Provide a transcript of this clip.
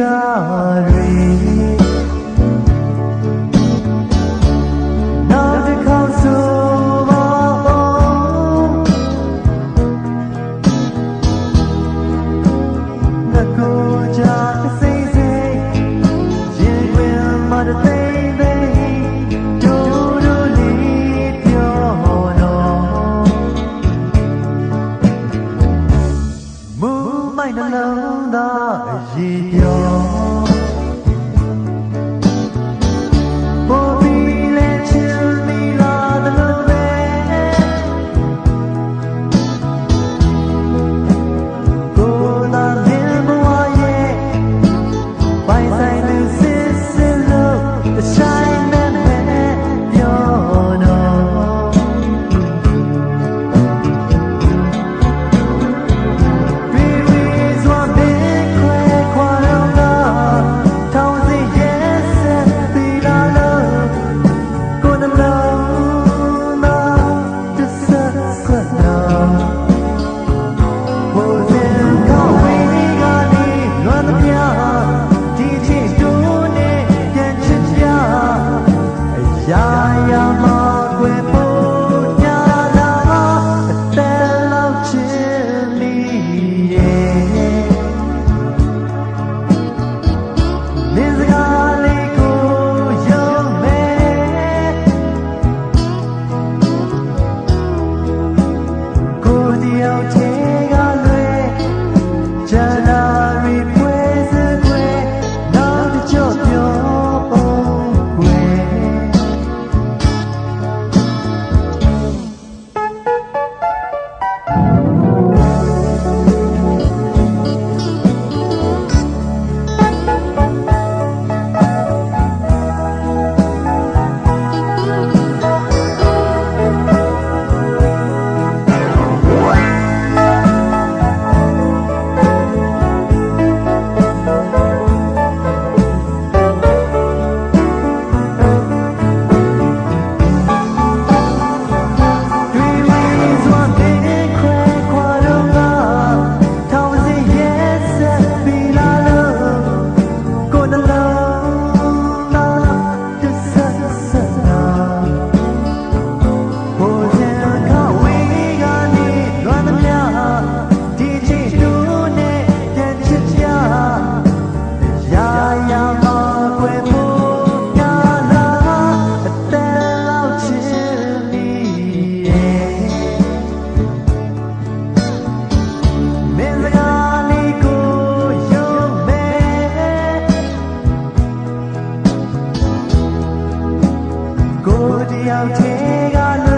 ကားတွေနောက်တစ်ခေါက်ဆိုပါဦးငါကိုချာစိတ်စိတ်ရင်ဝင်မတဲ့ mine alone သာအရေးပြော world. တယောက်သေးကလွ